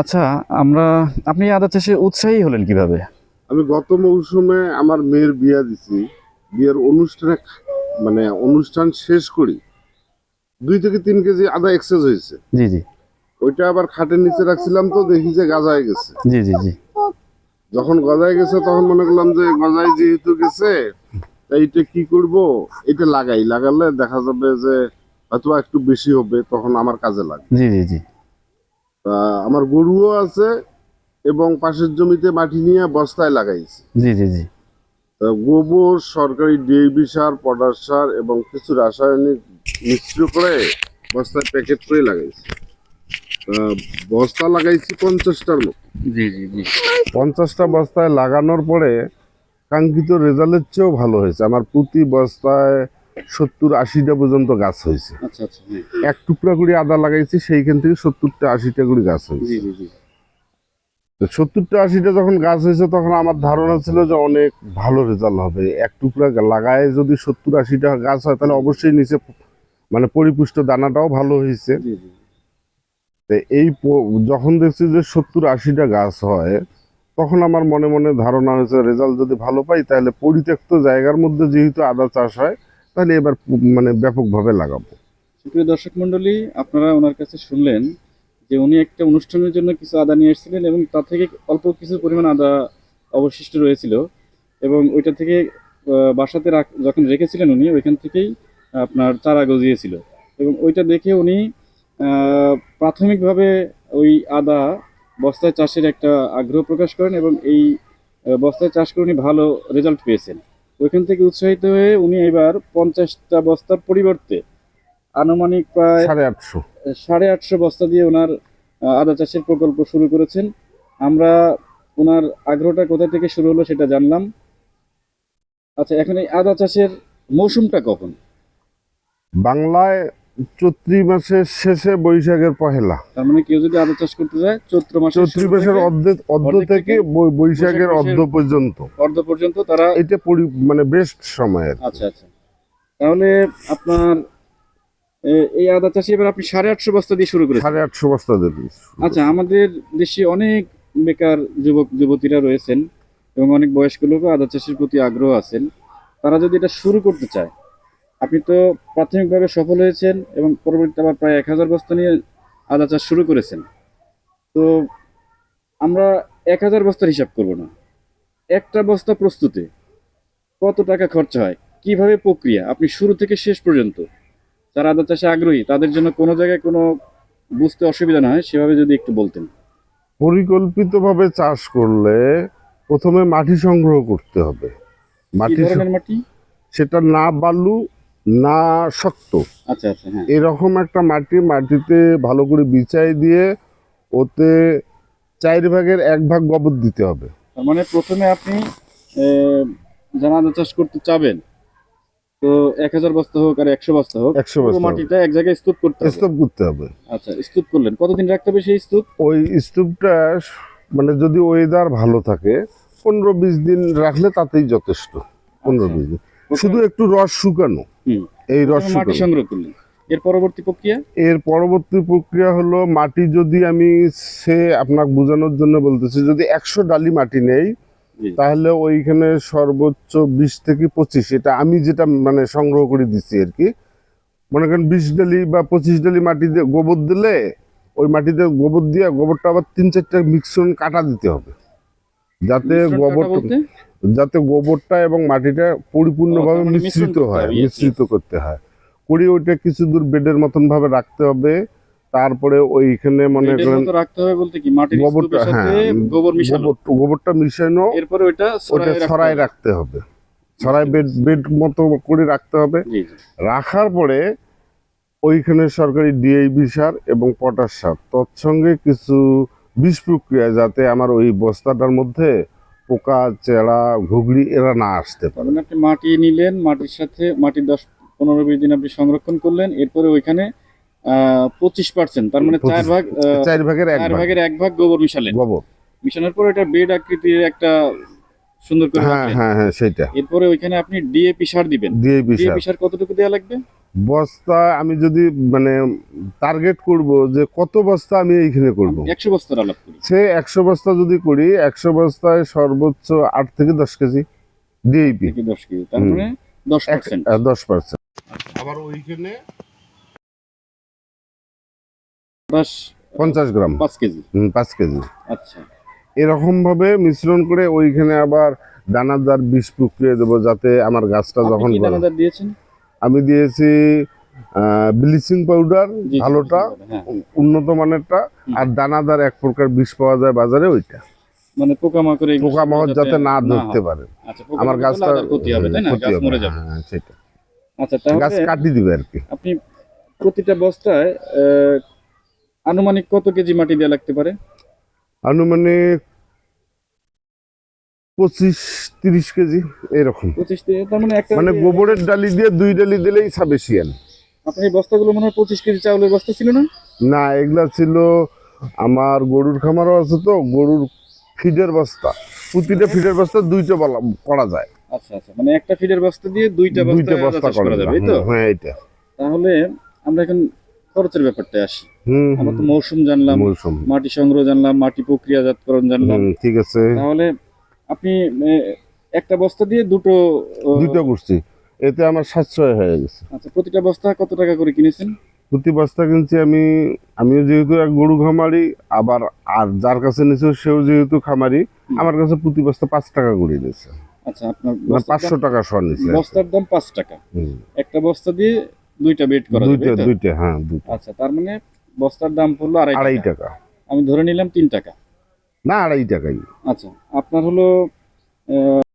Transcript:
আচ্ছা আমরা আপনি আদা চাষে উৎসাহী হলেন কীভাবে? আমি গত মৌসুমে আমার মেয়ের বিয়া দিছি। বিয়ের অনুষ্ঠানে মানে অনুষ্ঠান শেষ করি। দুই থেকে তিন কেজি আদা এক্সেস হয়েছে। জি জি। ওইটা আবার খাটের নিচে রাখছিলাম তো দেখি যে গাজায় গেছে। জি জি জি। যখন গজায় গেছে তখন মনে করলাম যে গজায় যেহেতু গেছে তা এইটা কি করব? এটা লাগাই। লাগালে দেখা যাবে যে হয়তো একটু বেশি হবে তখন আমার কাজে লাগবে জি জি জি। তা আমার গরুও আছে এবং পাশের জমিতে মাটি নিয়ে বস্তায় লাগাইছি। জি জি জি। গোবর সরকারি ডিএবি সার পটাশ সার এবং কিছু রাসায়নিক মিশ্র করে বস্তায় প্যাকেট করে লাগাইছি। বস্তা লাগাইছি পঞ্চাশটার মতো। জি জি জি। পঞ্চাশটা বস্তায় লাগানোর পরে কাঙ্ক্ষিত রেজাল্টের চেয়েও ভালো হয়েছে। আমার প্রতি বস্তায় সত্তর আশিটা পর্যন্ত গাছ হয়েছে। আচ্ছা আচ্ছা হ্যাঁ। এক টুকরা করে আদা লাগাইছি সেইখান থেকে সত্তরটা আশিটা করে গাছ হয়েছে। সত্তরটা আশিটা যখন গাছ হয়েছে তখন আমার ধারণা ছিল যে অনেক ভালো রেজাল্ট হবে। এক টুকরা লাগায় যদি সত্তর আশিটা গাছ হয় তাহলে অবশ্যই নিচে মানে পরিপুষ্ট দানাটাও ভালো হয়েছে। এই যখন দেখছি যে সত্তর আশিটা গাছ হয় তখন আমার মনে মনে ধারণা হয়েছে রেজাল্ট যদি ভালো পাই তাহলে পরিত্যক্ত জায়গার মধ্যে যেহেতু আদা চাষ হয় তাহলে এবার মানে ব্যাপকভাবে লাগাবো। সুপ্রিয় দর্শক মন্ডলী আপনারা ওনার কাছে শুনলেন যে উনি একটা অনুষ্ঠানের জন্য কিছু আদা নিয়ে এসেছিলেন এবং তা থেকে অল্প কিছু পরিমাণ আদা অবশিষ্ট রয়েছিল এবং ওইটা থেকে বাসাতে যখন রেখেছিলেন উনি, ওইখান থেকেই আপনার চারা গজিয়েছিল এবং ওইটা দেখে উনি প্রাথমিকভাবে ওই আদা বস্তায় চাষের একটা আগ্রহ প্রকাশ করেন এবং এই বস্তায় চাষ করে উনি ভালো রেজাল্ট পেয়েছেন। ওইখান থেকে উৎসাহিত হয়ে উনি এবার পঞ্চাশটা বস্তার পরিবর্তে আনুমানিক প্রায় সাড়ে আটশো। সাড়ে আটশো বস্তা দিয়ে ওনার আদা চাষের প্রকল্প শুরু করেছেন। আমরা ওনার আগ্রহটা কোথা থেকে শুরু হলো সেটা জানলাম। আচ্ছা এখন এই আদা চাষের মৌসুমটা কখন? বাংলায় চৈত্রি মাসের শেষে বৈশাখের পহেলা। তার মানে কেউ যদি আদা চাষ করতে যায় চৈত্র মাসের চৈত্রি মাসের থেকে অর্ধ অর্ধ থেকে বৈশাখের অর্ধ পর্যন্ত। অর্ধ পর্যন্ত তারা এটা পরি মানে বেস্ট সময় আচ্ছা আচ্ছা। তাহলে আপনার এই আদা চাষি এবার আপনি সাড়ে আটশো বস্তা দিয়ে শুরু করেছেন। সাড়ে আটশো বস্তা দেবে আচ্ছা আমাদের দেশে অনেক বেকার যুবক যুবতীরা রয়েছেন এবং অনেক বয়স্ক লোকও আদা চাষের প্রতি আগ্রহ আছেন। তারা যদি এটা শুরু করতে চায় আপনি তো প্রাথমিকভাবে সফল হয়েছেন এবং পরবর্তীতে আবার প্রায় এক হাজার বস্তা নিয়ে আদা চাষ শুরু করেছেন। তো আমরা এক হাজার বস্তার হিসাব করব না। একটা বস্তা প্রস্তুতে কত টাকা খরচা হয়? কীভাবে প্রক্রিয়া? আপনি শুরু থেকে শেষ পর্যন্ত যারা আদা চাষে আগ্রহী তাদের জন্য কোনো জায়গায় কোনো বুঝতে অসুবিধা না হয় সেভাবে যদি একটু বলতেন। পরিকল্পিতভাবে চাষ করলে প্রথমে মাটি সংগ্রহ করতে হবে। মাটি মাটি? সেটা না বালু না শক্ত। আচ্ছা আচ্ছা হ্যাঁ। এরকম একটা মাটি মাটিতে ভালো করে বিছাই দিয়ে ওতে চার ভাগের এক ভাগ গোবর দিতে হবে। তার মানে প্রথমে আপনি আদা চাষ করতে চাবেন। তো এক হাজার বস্তা হোক আর একশো বস্তা হোক একশো বস্তা মাটিটা এক জায়গায় স্তূপ করতে স্তূপ করতে হবে। আচ্ছা স্তূপ করলেন। কতদিন রাখতে হবে সেই স্তূপ? ওই স্তূপটা মানে যদি ওয়েদার ভালো থাকে পনেরো বিশ দিন রাখলে তাতেই যথেষ্ট। পনেরো আচ্ছা। বিশ দিন। শুধু একটু রস শুকানো। এই রস মাটি সংগ্রহ করলেন। এর পরবর্তী প্রক্রিয়া? এর পরবর্তী প্রক্রিয়া হলো মাটি যদি আমি সে আপনাকে বোঝানোর জন্য বলতেছি যদি একশো ডালি মাটি নেই তাহলে ওইখানে সর্বোচ্চ বিশ থেকে পঁচিশ এটা আমি যেটা মানে সংগ্রহ করে দিচ্ছি আর কি। মনে করেন বিশ ডালি বা পঁচিশ ডালি মাটি দিয়ে গোবর দিলে ওই মাটিতে গোবর দিয়ে গোবরটা আবার তিন চারটা মিক্সন কাটা দিতে হবে। যাতে গোবর যাতে গোবরটা এবং মাটিটা পরিপূর্ণভাবে মিশ্রিত হয় মিশ্রিত করতে হয়। করে ওইটা কিছু দূর বেডের মতন ভাবে রাখতে হবে। তারপরে ওইখানে মনে করেন রাখতে হবে বলতে কি? মাটির গোবরটা হ্যাঁ গোবর মিশানো। গোবরটা মিশানো এরপরে ওইটা ওটা ছড়ায় রাখতে ছড়াই হবে। রাখতে হবে। ছড়াই বেড বেড মতো করে রাখতে হবে। রাখার পরে ওইখানে সরকারি ডিএবি সার এবং পটাশ সার। তৎসঙ্গে কিছু বিষ প্রক্রিয়া যাতে আমার ওই বস্তাটার মধ্যে পোকা চেড়া ঘুগড়ি এরা না আসতে পারে। আপনি মাটি নিলেন মাটির সাথে মাটির দশ পনেরো বিশ দিন আপনি সংরক্ষণ করলেন এরপরে ওইখানে পঁচিশ পার্সেন্ট তার মানে চার ভাগ চার ভাগের এক চার ভাগের এক ভাগ গোবর মিশালেন। গোবর। মিশানোর পর এটা বেড আকৃতির একটা সুন্দর করে হ্যাঁ হ্যাঁ হ্যাঁ সেইটা এরপরে ওইখানে আপনি ডিএপি সার দিবেন। ডিএপি সার। কতটুকু দেওয়া লাগবে? বস্তা আমি যদি মানে টার্গেট করব যে কত বস্তা আমি এইখানে করব? একশো বস্তার আলাপ করি সে একশো বস্তা যদি করি একশো বস্তায় সর্বোচ্চ আট থেকে দশ কেজি ডিএপি দশ কেজি তার হুম। মানে দশ পার্সেন্ট দশ পার্সেন্ট আবার ওইখানে পঞ্চাশ গ্রাম। পাঁচ কেজি। হুম, পাঁচ কেজি। আচ্ছা। এরকম ভাবে মিশ্রণ করে ওইখানে আবার দানাদার বিষ প্রক্রিয়া দেবো যাতে আমার গাছটা যখন দানাদার দিয়েছেন? আমি দিয়েছি ব্লিচিং পাউডার ভালোটা হ্যাঁ। উন্নত মানেরটা আর দানাদার এক প্রকার বিষ পাওয়া যায় বাজারে ওইটা। মানে পোকামাকড় পোকামাকড় যাতে না ধরতে পারে। আচ্ছা আমার গাছটা ক্ষতি হবে তাই না? গাছ মরে যাবে। হ্যাঁ, সেটা। আচ্ছা গাছ তাহলে কাটি দিবে আর কি। আপনি প্রতিটা বস্তায় আনুমানিক কত কেজি মাটি দেওয়া লাগতে পারে? আনুমানিক পঁচিশ তিরিশ কেজি এরকম। পঁচিশ তার মানে একটা মানে গোবরের ডালি দিয়ে দুই ডালি দিলেই সাবেশিয়ান। আপনার এই বস্তাগুলো মনে হয় পঁচিশ কেজি চাউলের বস্তা ছিল না? না এগুলা ছিল আমার গরুর খামারও আছে তো গরুর ফিডের বস্তা। প্রতিটা ফিডের বস্তা দুইটা বলা করা যায়। আচ্ছা আচ্ছা মানে একটা ফিডের বস্তা দিয়ে দুইটা দুইটা বস্তা করা যাবে তো? হুম, হ্যাঁ এটা তাহলে আমরা এখন খরচের ব্যাপারটা আসি। আমরা তো মৌসুম জানলাম মৌসুম। মাটি সংগ্রহ জানলাম মাটি প্রক্রিয়াজাতকরণ জানলাম। ঠিক আছে। তাহলে আপনি একটা বস্তা দিয়ে দুটো দুইটা করছি এতে আমার সাশ্রয় হয়ে গেছে। আচ্ছা প্রতিটা বস্তা কত টাকা করে কিনেছেন? প্রতি বস্তা কিনছি আমি আমিও যেহেতু এক গরু খামারি আবার আর যার কাছে নিছে সেও যেহেতু খামারি আমার কাছে প্রতি বস্তা পাঁচ টাকা করে দিয়েছে। আচ্ছা আপনার মানে পাঁচশো টাকা সর নিছে বস্তার দাম পাঁচ টাকা। একটা বস্তা দিয়ে দুইটা বেড করা দুইটা দুইটা হ্যাঁ আচ্ছা তার মানে বস্তার দাম পড়ল আড়াই টাকা। আমি ধরে নিলাম তিন টাকা। না আড়াই টাকাই। আচ্ছা আপনার হলো